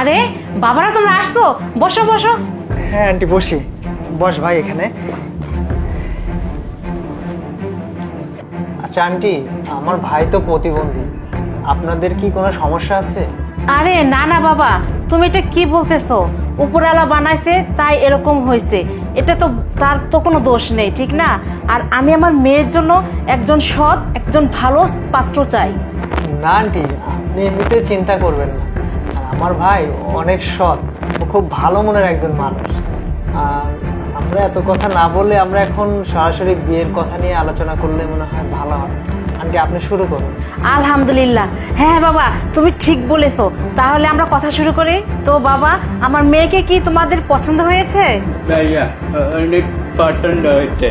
আরে বাবারা তোমরা আসছো? বসো বসো। হ্যাঁ আন্টি বসি। বস ভাই এখানে। আচ্ছা আন্টি আমার ভাই তো প্রতিবন্ধী। আপনাদের কি কোনো সমস্যা আছে? আরে না না বাবা। তুমি এটা কি বলতেছো? উপরালা বানাইছে তাই এরকম হয়েছে এটা তো তার তো কোনো দোষ নেই ঠিক না? আর আমি আমার মেয়ের জন্য একজন সৎ একজন ভালো পাত্র চাই। না আন্টি আপনি এমনিতে চিন্তা করবেন না। আমার ভাই অনেক সৎ ও খুব ভালো মনের একজন মানুষ। আর আমরা এত কথা না বললে আমরা এখন সরাসরি বিয়ের কথা নিয়ে আলোচনা করলে মনে হয় ভালো হয়। আন্টি আপনি শুরু করুন। আলহামদুলিল্লাহ। হ্যাঁ হ্যাঁ বাবা তুমি ঠিক বলেছ। তাহলে আমরা কথা শুরু করি। তো বাবা আমার মেয়েকে কি তোমাদের পছন্দ হয়েছে? পছন্দ হয়েছে।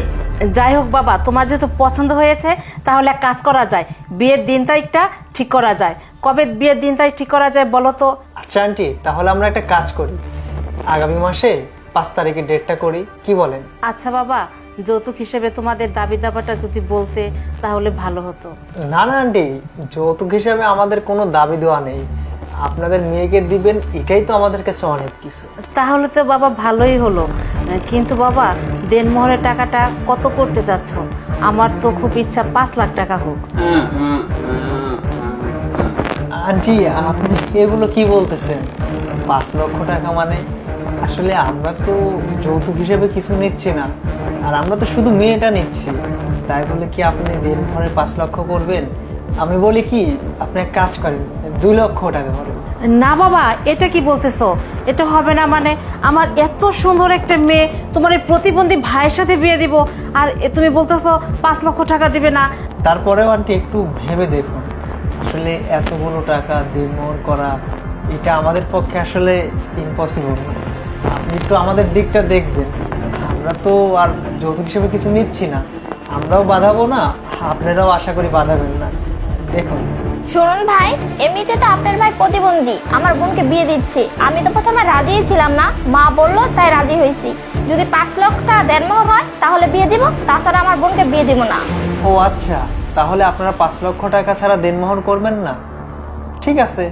যাই হোক বাবা তোমার যেহেতু পছন্দ হয়েছে তাহলে এক কাজ করা যায়। বিয়ের দিন তারিখটা ঠিক করা যায়। কবে বিয়ের দিন তারিখ ঠিক করা যায় বলো তো? আচ্ছা আন্টি তাহলে আমরা একটা কাজ করি। আগামী মাসে পাঁচ তারিখে ডেটটা করি কি বলেন? আচ্ছা বাবা যৌতুক হিসেবে তোমাদের দাবি দাবাটা যদি বলতে তাহলে ভালো হতো। না না আন্টি যৌতুক হিসাবে আমাদের কোনো দাবি দেওয়া নেই। আপনাদের মেয়েকে দিবেন এটাই তো আমাদের কাছে অনেক কিছু। তাহলে তো বাবা ভালোই হলো। কিন্তু বাবা দেনমোহরের টাকাটা কত করতে যাচ্ছ আমার তো খুব ইচ্ছা পাঁচ লাখ টাকা হোক। আন্টি আপনি এগুলো কি বলতেছেন? পাঁচ লক্ষ টাকা মানে? আসলে আমরা তো যৌতুক হিসেবে কিছু নিচ্ছি না। আর আমরা তো শুধু মেয়েটা নিচ্ছি। তাই বলে কি আপনি দিন ভরে পাঁচ লক্ষ করবেন? আমি বলি কি আপনি এক কাজ করেন দুই লক্ষ টাকা করেন না বাবা এটা কি বলতেছো? এটা হবে না মানে আমার এত সুন্দর একটা মেয়ে তোমার এই প্রতিবন্ধী ভাইয়ের সাথে বিয়ে দিব আর এ তুমি বলতেছো পাঁচ লক্ষ টাকা দিবে না। তারপরেও আন্টি একটু ভেবে দেখুন আসলে এতগুলো টাকা দিনমোহর করা এটা আমাদের পক্ষে আসলে ইম্পসিবল আপনি একটু আমাদের দিকটা দেখবেন। আমরা তো আর যৌতুক হিসেবে কিছু নিচ্ছি না। আমরাও বাঁধাবো না আপনারাও আশা করি বাঁধাবেন না। দেখুন। শুনুন ভাই ভাই প্রতিবন্ধী। আমার বোনকে বিয়ে দিচ্ছে। আমি তো প্রথমে রাজিই ছিলাম না। মা বলল তাই রাজি হয়েছি। যদি পাঁচ লক্ষ টাকা দেনমোহর হয় তাহলে বিয়ে দিব। তাছাড়া আমার বোনকে বিয়ে দিব না। ও আচ্ছা তাহলে আপনারা পাঁচ লক্ষ টাকা ছাড়া দেনমোহর করবেন না? ঠিক আছে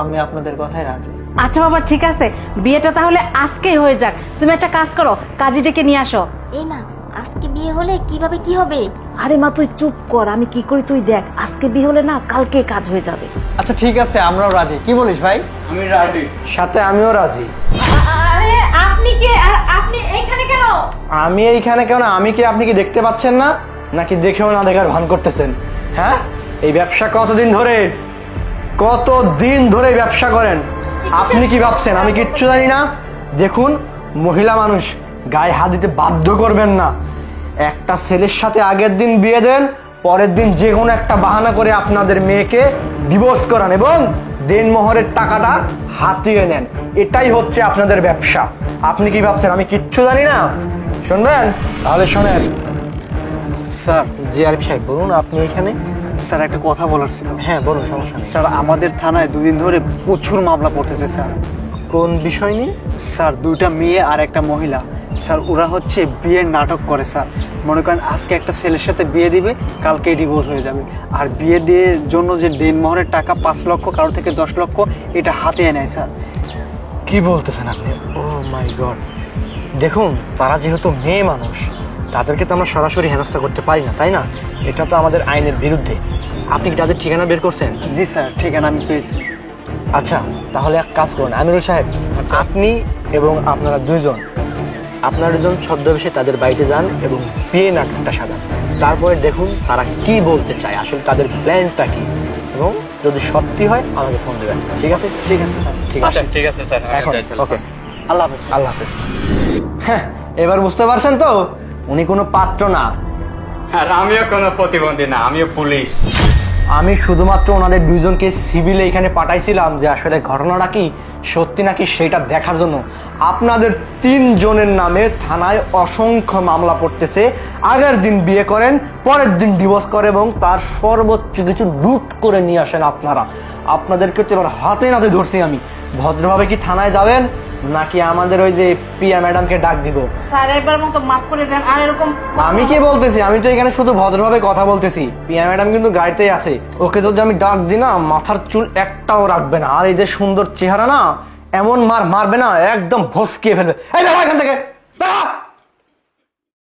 আমি আপনাদের কথায় রাজি। আচ্ছা বাবা ঠিক আছে। বিয়েটা তাহলে আজকেই হয়ে যাক। তুমি একটা কাজ করো কাজী ডেকে নিয়ে আসো। এই মা আজকে বিয়ে হলে কীভাবে কি হবে? আরে মা তুই চুপ কর। আমি কি করি তুই দেখ। আজকে বিয়ে হলে না কালকে কাজ হয়ে যাবে। আচ্ছা ঠিক আছে আমরাও রাজি। কি বলিস ভাই? আমি রাজি। সাথে আমিও রাজি। আরে আপনি কে? আপনি এইখানে কেন? আমি এইখানে কেন? আমি কি আপনি কি দেখতে পাচ্ছেন না? নাকি দেখেও না দেখার ভান করতেছেন? হ্যাঁ? এই ব্যবসা কতদিন ধরে? কত দিন ধরে ব্যবসা করেন? আপনি কি ভাবছেন? আমি কিচ্ছু জানি না। দেখুন মহিলা মানুষ গায়ে হাত দিতে বাধ্য করবেন না। একটা ছেলের সাথে আগের দিন বিয়ে দেন পরের দিন যে কোনো একটা বাহানা করে আপনাদের মেয়েকে ডিভোর্স করান এবং দেনমোহরের টাকাটা হাতিয়ে নেন। এটাই হচ্ছে আপনাদের ব্যবসা। আপনি কি ভাবছেন আমি কিচ্ছু জানি না? শুনবেন? তাহলে শোনেন। স্যার জি আরিফ সাহেব বলুন আপনি এখানে? স্যার একটা কথা বলার ছিল। হ্যাঁ বলুন সমস্যা নেই। স্যার আমাদের থানায় দুদিন ধরে প্রচুর মামলা পড়তেছে স্যার। কোন বিষয় নিয়ে? স্যার দুইটা মেয়ে আর একটা মহিলা। স্যার ওরা হচ্ছে বিয়ের নাটক করে স্যার। মনে করেন আজকে একটা ছেলের সাথে বিয়ে দিবে কালকে ডিভোর্স হয়ে যাবে। আর বিয়ে দিয়ে জন্য যে দেনমোহরের টাকা পাঁচ লক্ষ কারও থেকে দশ লক্ষ এটা হাতে নেয় স্যার। কি বলতেছেন আপনি? Oh my god. দেখুন তারা যেহেতু মেয়ে মানুষ তাদেরকে তো আমরা সরাসরি হেনস্থা করতে পারি না তাই না? এটা তো আমাদের আইনের বিরুদ্ধে। আপনি কি তাদের ঠিকানা বের করছেন? জি স্যার ঠিকানা আমি পেয়েছি। আচ্ছা তাহলে এক কাজ করুন আমিরুল সাহেব আপনি এবং আপনারা দুইজন আপনারা দুজন ছদ্মবেশে তাদের বাড়িতে যান এবং বিয়ে নাটকটা সাজান। তারপরে দেখুন তারা কি বলতে চায় আসলে তাদের প্ল্যানটা কি? এবং যদি সত্যি হয় আমাকে ফোন দেবেন। ঠিক আছে? ঠিক আছে স্যার। ঠিক আছে। ঠিক আছে স্যার। এখন ওকে আল্লাহ হাফেজ আল্লাহ হাফেজ। হ্যাঁ এবার বুঝতে পারছেন তো? উনি কোনো পাত্র না। আর আমিও কোনো প্রতিবন্ধী না আমিও পুলিশ। আমি শুধুমাত্র ওনাদের দুইজনকে সিভিলে এখানে পাঠাইছিলাম যে আসলে ঘটনাটা কি, সত্যি নাকি সেটা দেখার জন্য। আপনাদের তিনজনের নামে থানায় অসংখ্য মামলা পড়তেছে। আগের দিন বিয়ে করেন, পরের দিন ডিভোর্স করে এবং তার সর্বোচ্চ কিছু লুট করে নিয়ে আসেন আপনারা। আপনাদেরকে তো এবার হাতে নাতে ধরছি আমি। ভদ্রভাবে কি থানায় যাবেন? নাকি আমাদের ওই যে পিয়া ম্যাডামকে ডাক দিব? স্যার এবার মতো মাফ করে দেন আর এরকম আমি কি বলতেছি? আমি তো এখানে শুধু ভদ্রভাবে কথা বলতেছি। পিয়া ম্যাডাম কিন্তু গাড়িতেই আছে। ওকে যদি আমি ডাক দিই না মাথার চুল একটাও রাখবে না। আর এই যে সুন্দর চেহারা না এমন মার মারবে না একদম ভসকিয়ে ফেলবে। এই বেড়া এখান থেকে!